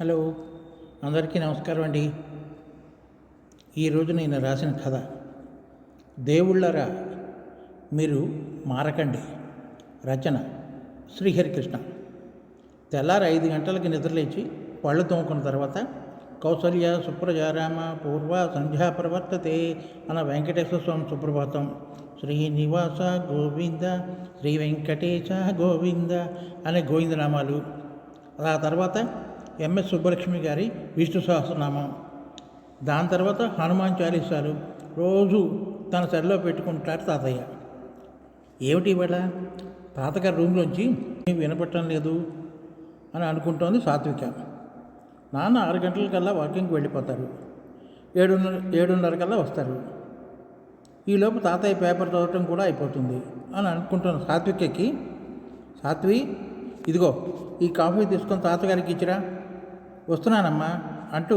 Hello అందరికీ నమస్కారం అండి. ఈరోజు నేను రాసిన కథ దేవుళ్ళరా మీరు మారకండి. రచన శ్రీహరికృష్ణ. తెల్లారి ఐదు గంటలకి నిద్రలేచి పళ్ళు తోముకున్న తర్వాత కౌసల్య సుప్రజారామ పూర్వ సంధ్యా ప్రవర్తతే అన్న వెంకటేశ్వర స్వామి సుప్రభాతం. శ్రీనివాస గోవింద శ్రీ వెంకటేశ గోవింద అనే గోవిందనామాలు. ఆ తర్వాత ఎంఎస్ సుబ్బలక్ష్మి గారి విష్ణు సహస్రనామం. దాని తర్వాత హనుమాన్ చాలీసాలు. రోజు తన సెల్లో పెట్టుకుంటారు తాతయ్య. ఏమిటి ఇవాళ? తాతగారి రూమ్లోంచి వినపట్టడం లేదు అని అనుకుంటోంది సాత్విక. నాన్న ఆరు గంటలకల్లా వాకింగ్కి వెళ్ళిపోతారు. ఏడున్నర ఏడున్నర కల్లా వస్తారు ఈలోపు తాతయ్య పేపర్ చదవటం కూడా అయిపోతుంది అని అనుకుంటున్న సాత్వికకి. సాత్వి ఇదిగో ఈ కాఫీ తీసుకొని తాతగారికి ఇచ్చిరా. వస్తున్నానమ్మా అంటూ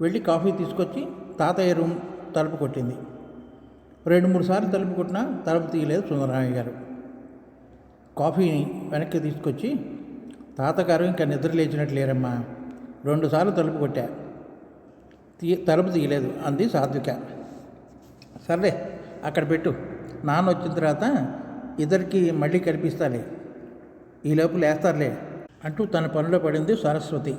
వెళ్ళి కాఫీ తీసుకొచ్చి తాతయ్య రూమ్ తలుపు కొట్టింది. రెండు మూడు సార్లు తలుపు కొట్టినా తలుపు తీయలేదు సుందరరామయ్య గారు. కాఫీని వెనక్కి తీసుకొచ్చి తాతగారు ఇంకా నిద్ర లేచినట్టు లేరమ్మా రెండుసార్లు తలుపు కొట్టా. తీ తలుపు తీయలేదు అంది సాత్విక. సర్లే అక్కడ పెట్టు. నాన్న వచ్చిన తర్వాత ఇద్దరికి మళ్ళీ కనిపిస్తాలే ఈలోపు లేస్తారులే అంటూ తన పనిలో పడింది సరస్వతి.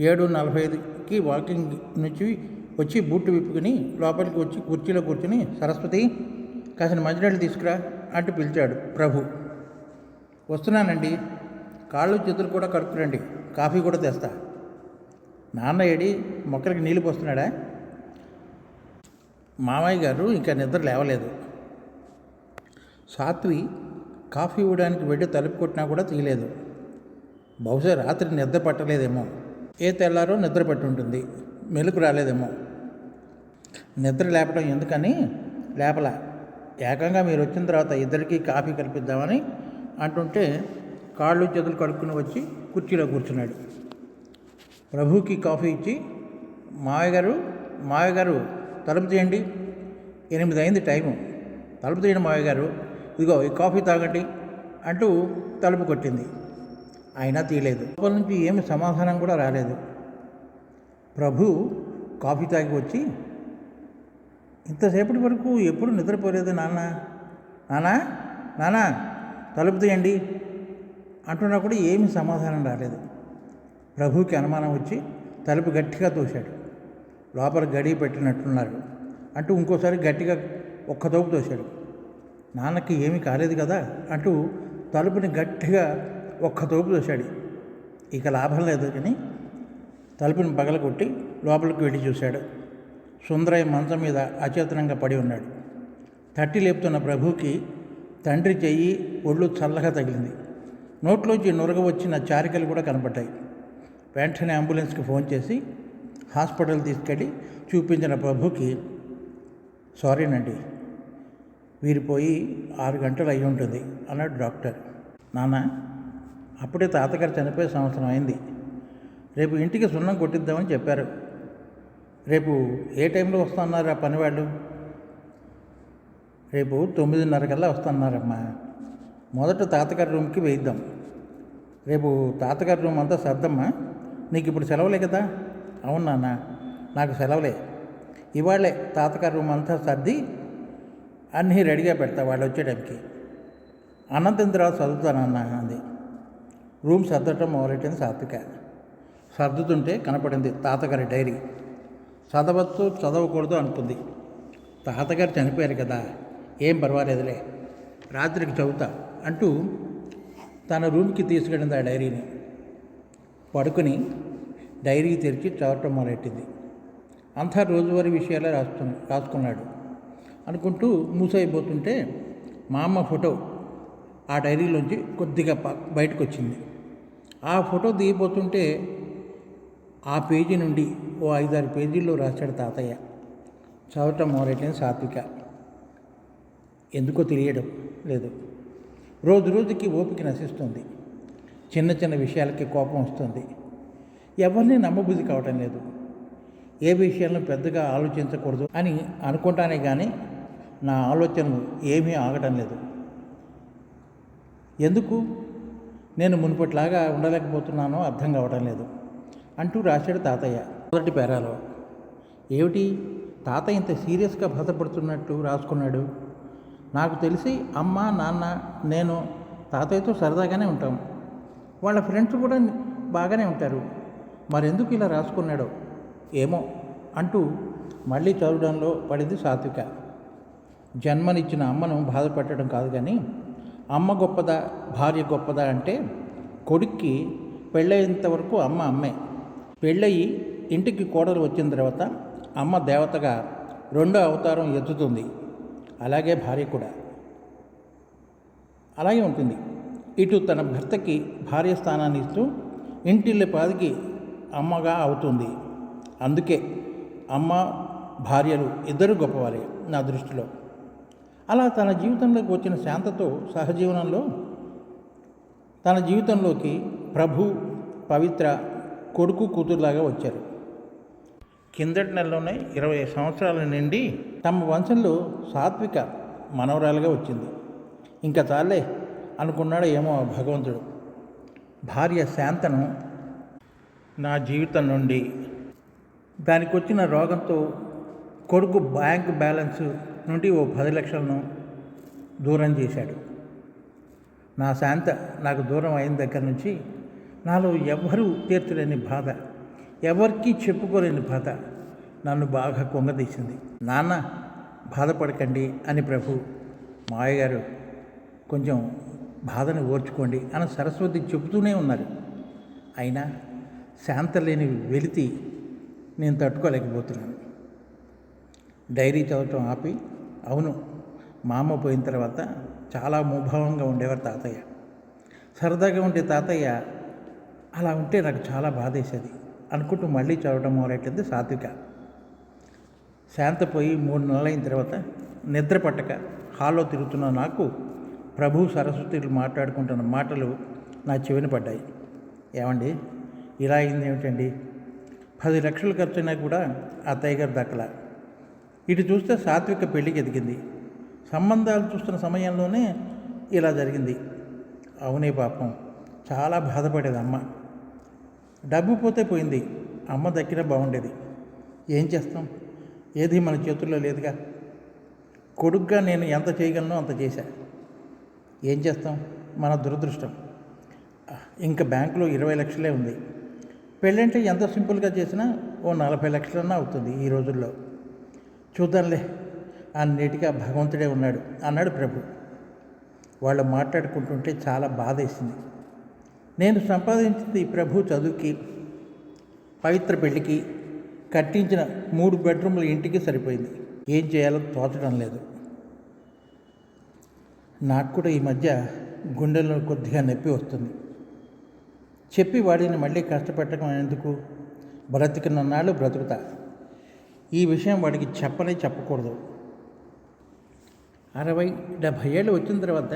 ఏడు నలభై ఐదుకి వాకింగ్ నుంచి వచ్చి బూట్లు విప్పుకుని లోపలికి వచ్చి కుర్చీలో కూర్చుని సరస్వతి కాసిన మంచినీళ్ళు తీసుకురా అంటూ పిలిచాడు ప్రభు. వస్తున్నానండి. కాళ్ళు చేతులు కూడా కడుక్కురండి. కాఫీ కూడా తెస్తా. నాన్న ఏడి మొక్కలకి నీళ్ళు పోస్తున్నాడా? మామయ్య గారు ఇంకా నిద్ర లేవలేదు. సాత్వి కాఫీ ఇవ్వడానికి వెళ్ళి తలుపు కొట్టినా కూడా తీయలేదు. బహుశా రాత్రి నిద్ర పట్టలేదేమో. ఏ తెల్లారో నిద్ర పట్టి ఉంటుంది. మెలకు రాలేదేమో. నిద్ర లేపడం ఎందుకని? లేపల. ఏకంగా మీరు వచ్చిన తర్వాత ఇద్దరికీ కాఫీ కల్పిద్దామని అంటుంటే కాళ్ళు చేతులు కడుక్కుని వచ్చి కుర్చీలో కూర్చున్నాడు. ప్రభుకి కాఫీ ఇచ్చి మావగారు మావయ్యగారు తలుపు తీయండి. ఎనిమిది అయింది టైము. తలుపు తీయండి మావయ్యగారు. ఇదిగో ఈ కాఫీ తాగండి అంటూ తలుపు కొట్టింది. అయినా తీయలేదు. లోపల నుంచి ఏమి సమాధానం కూడా రాలేదు. ప్రభు కాఫీ తాగి వచ్చి ఇంతసేపటి వరకు ఎప్పుడు నిద్రపోలేదు నాన్న? నానా? నానా? తలుపు తీయండి. అంటున్నా కూడా ఏమి సమాధానం రాలేదు. ప్రభుకి అనుమానం వచ్చి తలుపు గట్టిగా తోశాడు. లోపల గడియ పెట్టినట్టున్నారు. అంటూ ఇంకోసారి గట్టిగా ఒక్క తోపు తోశాడు. నాన్నకి ఏమీ కాలేదు కదా? అంటూ తలుపుని గట్టిగా ఒక్క తోపు చూశాడు ఇక లాభం లేదు కానీ తలుపుని పగలగొట్టి లోపలికి వెళ్ళి చూశాడు. సుందరయ్య మంచం మీద అచేతనంగా పడి ఉన్నాడు. తట్టి లేపుతున్న ప్రభుకి తండ్రి చెయ్యి ఒళ్ళు చల్లగా తగిలింది. నోట్లోంచి నురగ వచ్చిన చారికలు కూడా కనపడ్డాయి. వెంటనే అంబులెన్స్కి ఫోన్ చేసి హాస్పిటల్ తీసుకెళ్ళి చూపించిన ప్రభుకి సారీనండి వీరిపోయి ఆరు గంటలు అయి ఉంటుంది అన్నాడు డాక్టర్. నాన్న అప్పుడే తాతగారు చనిపోయే సంవత్సరం అయింది. రేపు ఇంటికి సున్నం కొట్టిద్దామని చెప్పారు. రేపు ఏ టైంలో వస్తున్నారు ఆ పనివాళ్ళు? రేపు తొమ్మిదిన్నర కల్లా వస్తున్నారమ్మా. మొదట తాతగారి రూమ్కి వేయిద్దాం. రేపు తాతగారి రూమ్ అంతా సర్దమ్మా. నీకు ఇప్పుడు సెలవులే కదా? అవును నాన్న నాకు సెలవులే. ఇవాళే తాతగారి రూమ్ అంతా సర్ది అన్నీ రెడీగా పెడతా వాళ్ళు వచ్చేటప్పటికి అనంతం తర్వాత చదువుతానన్నా అంది. రూమ్ సర్దటం మొదలెట్టింది సాత్విక. సర్దుతుంటే కనపడింది తాతగారి డైరీ. చదవచ్చు చదవకూడదు అనుకుంది. తాతగారు చనిపోయారు కదా ఏం పర్వాలేదులే. రాత్రికి చదువుతా అంటూ తన రూమ్కి తీసుకెళ్ళింది ఆ డైరీని. పడుకుని డైరీ తెరిచి చదవటం మొదలెట్టింది. అంతా రోజువారీ విషయాలే రాస్తు రాసుకున్నాడు. అనుకుంటూ మూసైపోతుంటే మా అమ్మ ఫోటో ఆ డైరీలోంచి కొద్దిగా ప బయటకు వచ్చింది ఆ ఫోటో దిగిపోతుంటే ఆ పేజీ నుండి ఓ ఐదారు పేజీల్లో రాశాడు తాతయ్య. చదవటం మొదలెట్టిన సాత్విక. ఎందుకో తెలియడం లేదు. రోజు రోజుకి ఓపిక నశిస్తుంది. చిన్న చిన్న విషయాలకి కోపం వస్తుంది. ఎవరిని నమ్మబుద్ధి కావటం లేదు. ఏ విషయాలను పెద్దగా ఆలోచించకూడదు అని అనుకుంటానే కానీ నా ఆలోచనలు ఏమీ ఆగటం లేదు. ఎందుకు? నేను మునుపటిలాగా ఉండలేకపోతున్నానో అర్థం కావటం లేదు అంటూ రాశాడు తాతయ్య. మొదటి పేరాలో. ఏమిటి? తాతయ్య ఇంత సీరియస్గా బాధపడుతున్నట్టు రాసుకున్నాడు. నాకు తెలిసి అమ్మ నాన్న నేను తాతయ్యతో సరదాగానే ఉంటాం. వాళ్ళ ఫ్రెండ్స్ కూడా బాగానే ఉంటారు. మరెందుకు ఇలా రాసుకున్నాడో? ఏమో అంటూ మళ్ళీ చదవడంలో పడింది సాత్విక. జన్మనిచ్చిన అమ్మను బాధపెట్టడం కాదు కానీ అమ్మ గొప్పదా భార్య గొప్పదా అంటే కొడుక్కి పెళ్ళయ్యేంత వరకు అమ్మ అమ్మే. పెళ్ళయి ఇంటికి కోడలు వచ్చిన తర్వాత అమ్మ దేవతగా రెండో అవతారం ఎత్తుతుంది. అలాగే భార్య కూడా. అలాగే ఉంటుంది. ఇటు తన భర్తకి భార్య స్థానాన్ని ఇస్తూ ఇంటిల్లి పాదికి అమ్మగా అవుతుంది. అందుకే అమ్మ భార్యలు ఇద్దరు గొప్పవారే నా దృష్టిలో. అలా తన జీవితంలోకి వచ్చిన శాంతతో సహజీవనంలో తన జీవితంలోకి ప్రభు పవిత్ర కొడుకు కూతురులాగా వచ్చారు. కిందటి నెలలోనే ఇరవై సంవత్సరాల నుండి తమ వంశంలో సాత్విక మనవరాలుగా వచ్చింది. ఇంకా చాలే అనుకున్నాడు ఏమో ఆ భగవంతుడు. భార్య శాంతను నా జీవితం నుండి దానికి వచ్చిన రోగంతో కొడుకు బ్యాంక్ బ్యాలెన్స్ నుండి ఓ పది లక్షలను దూరం చేశాడు. నా శాంత నాకు దూరం అయిన దగ్గర నుంచి నాలో ఎవ్వరూ తీర్చలేని బాధ ఎవరికీ చెప్పుకోలేని బాధ నన్ను బాగా కొంగదీసింది. నాన్న బాధపడకండి అని ప్రభు మాయగారు కొంచెం బాధను ఓర్చుకోండి అని సరస్వతి చెబుతూనే ఉన్నారు. అయినా శాంత లేని వెలితి నేను తట్టుకోలేకపోతున్నాను. డైరీ చదవటం ఆపి అవును మా అమ్మ పోయిన తర్వాత చాలా ముభావంగా ఉండేవారు తాతయ్య. సరదాగా ఉండే తాతయ్య అలా ఉంటే నాకు చాలా బాధేసేది అనుకుంటూ మళ్ళీ చదవడం మొదలెట్టింది సాత్విక. శాంత పోయి మూడు నెలలైన తర్వాత నిద్ర పట్టక హాల్లో తిరుగుతున్న నాకు ప్రభు సరస్వతులు మాట్లాడుకుంటున్న మాటలు నా చెవిన పడ్డాయి. ఏమండి ఇలా అయింది ఏమిటండి పది లక్షలు ఖర్చైనా కూడా అత్తయ్య గారు దక్కలా ఇటు చూస్తే సాత్విక పెళ్ళికి ఎదిగింది. సంబంధాలు చూస్తున్న సమయంలోనే ఇలా జరిగింది. అవునే పాపం. చాలా బాధపడేది అమ్మ. డబ్బు పోతే పోయింది. అమ్మ దక్కినా బాగుండేది. ఏం చేస్తాం? ఏది మన చేతుల్లో లేదుగా. కొడుగ్గా నేను ఎంత చేయగలను అంత చేశా. ఏం చేస్తాం? మన దురదృష్టం. ఇంకా బ్యాంకులో ఇరవై లక్షలే ఉంది. పెళ్ళంటే ఎంత సింపుల్గా చేసినా ఓ నలభై లక్షలన్నా అవుతుంది ఈ రోజుల్లో. చూద్దాంలే. అన్నిటిగా భగవంతుడే ఉన్నాడు అన్నాడు ప్రభు. వాళ్ళు మాట్లాడుకుంటుంటే చాలా బాధేసింది నేను సంపాదించింది ప్రభు చదువుకి పవిత్ర పెళ్ళికి కట్టించిన మూడు బెడ్రూమ్ల ఇంటికి సరిపోయింది. ఏం చేయాలో తోచడం లేదు. నాకు కూడా ఈ మధ్య గుండెల్లో కొద్దిగా నొప్పి వస్తుంది. చెప్పి వాడిని మళ్ళీ కష్టపెట్టడం ఎందుకు? బ్రతికినన్నాళ్ళు బ్రతుకుతా. ఈ విషయం వాడికి చెప్పనే చెప్పకూడదు. అరవై డెబ్భై ఏళ్ళు వచ్చిన తర్వాత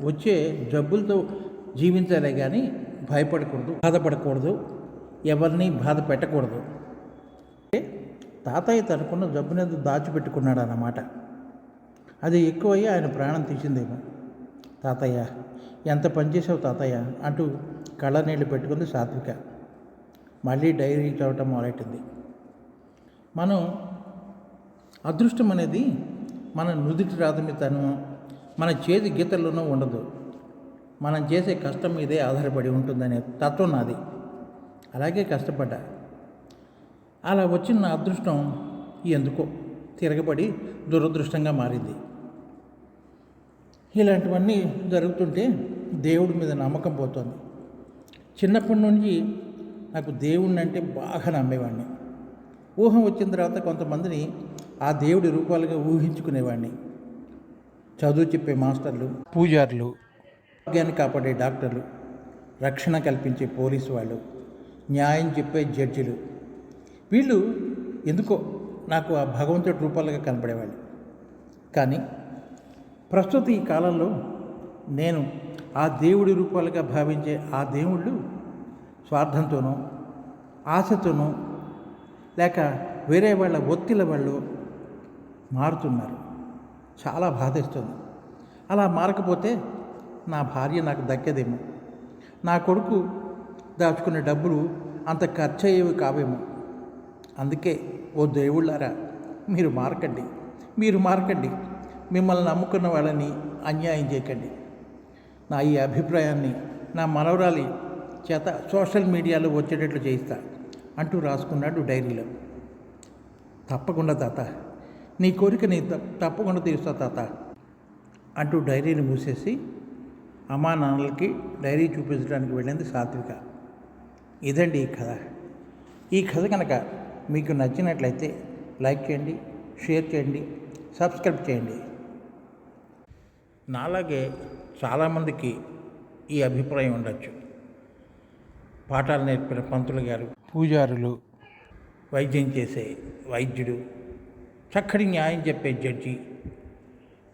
వచ్చే జబ్బులతో జీవించాలే కానీ భయపడకూడదు బాధపడకూడదు ఎవరిని బాధ పెట్టకూడదు. తాతయ్య తనకున్న జబ్బునేది దాచిపెట్టుకున్నాడు అన్నమాట అది ఎక్కువయ్యి ఆయన ప్రాణం తీసిందేమో. తాతయ్య ఎంత పనిచేసావు తాతయ్య? అంటూ కళ్ళ నీళ్ళు పెట్టుకుంది సాత్విక. మళ్ళీ డైరీ చదవటం మొదలెట్టింది. మనం అదృష్టం అనేది మన నుదుటి రాధమితను మన చేతి గీతల్లోనూ ఉండదు. మనం చేసే కష్టం మీదే ఆధారపడి ఉంటుందనే తత్వం నాది. అలాగే కష్టపడ్డా. అలా వచ్చిన నా అదృష్టం ఎందుకో తిరగబడి దురదృష్టంగా మారింది. ఇలాంటివన్నీ జరుగుతుంటే దేవుడి మీద నమ్మకం పోతుంది. చిన్నప్పటి నుంచి నాకు దేవుణ్ణి అంటే బాగా నమ్మేవాడిని. ఊహం వచ్చిన తర్వాత కొంతమందిని ఆ దేవుడి రూపాలుగా ఊహించుకునేవాడిని. చదువు చెప్పే మాస్టర్లు పూజారులు ఆరోగ్యాన్ని కాపాడే డాక్టర్లు రక్షణ కల్పించే పోలీసు వాళ్ళు న్యాయం చెప్పే జడ్జిలు. వీళ్ళు ఎందుకో నాకు ఆ భగవంతుడి రూపాలుగా కనపడేవాళ్ళు. కానీ ప్రస్తుత ఈ కాలంలో నేను ఆ దేవుడి రూపాలుగా భావించే ఆ దేవుళ్ళు స్వార్థంతోనూ ఆశతోనూ లేక వేరే వాళ్ళ ఒత్తిల వాళ్ళు మారుతున్నారు. చాలా బాధేస్తుంది. అలా మారకపోతే నా భార్య నాకు దక్కేదేమో. నా కొడుకు దాచుకునే డబ్బులు అంత ఖర్చు అయ్యేవి కావేమో. అందుకే ఓ దేవుళ్ళారా మీరు మారకండి. మీరు మారకండి. మిమ్మల్ని నమ్ముకున్న వాళ్ళని అన్యాయం చేయకండి. నా ఈ అభిప్రాయాన్ని నా మనవరాలి చేత సోషల్ మీడియాలో వచ్చేటట్లు చేయిస్తా. అంటూ రాసుకున్నాడు డైరీలో. తప్పకుండా తాత నీ కోరిక నీ తప్పకుండా తీరుస్తా తాత అంటూ డైరీని మూసేసి అమ్మా నాన్నలకి డైరీ చూపించడానికి వెళ్ళింది సాత్విక. ఇదండి ఈ కథ. ఈ కథ కనుక మీకు నచ్చినట్లయితే లైక్ చేయండి షేర్ చేయండి సబ్స్క్రైబ్ చేయండి. నాలాగే చాలామందికి ఈ అభిప్రాయం ఉండొచ్చు. పాఠాలు నేర్పిన పంతులు గారు పూజారులు. వైద్యం చేసే వైద్యుడు చక్కటి న్యాయం చెప్పే జడ్జి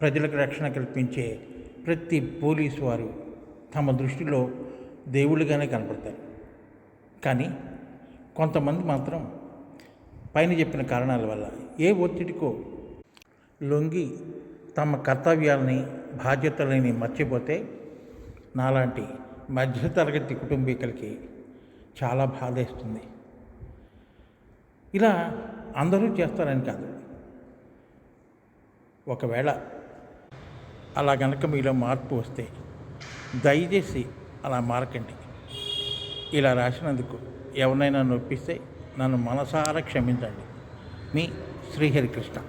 ప్రజలకు రక్షణ కల్పించే ప్రతి పోలీసు వారు తమ దృష్టిలో దేవుళ్ళుగానే కనపడతారు. కానీ కొంతమంది మాత్రం పైన చెప్పిన కారణాల వల్ల ఏ ఒత్తిడికో లొంగి తమ కర్తవ్యాలని బాధ్యతలని మర్చిపోతే నాలాంటి మధ్యతరగతి కుటుంబీకులకి చాలా బాధేస్తుంది. ఇలా అందరూ చేస్తారని కాదు. ఒకవేళ అలా కనుక మీలో మార్పు వస్తే దయచేసి అలా మారకండి. ఇలా రాసినందుకు ఎవరినైనా నొప్పిస్తే నన్ను మనసారా క్షమించండి. మీ శ్రీహరికృష్ణ.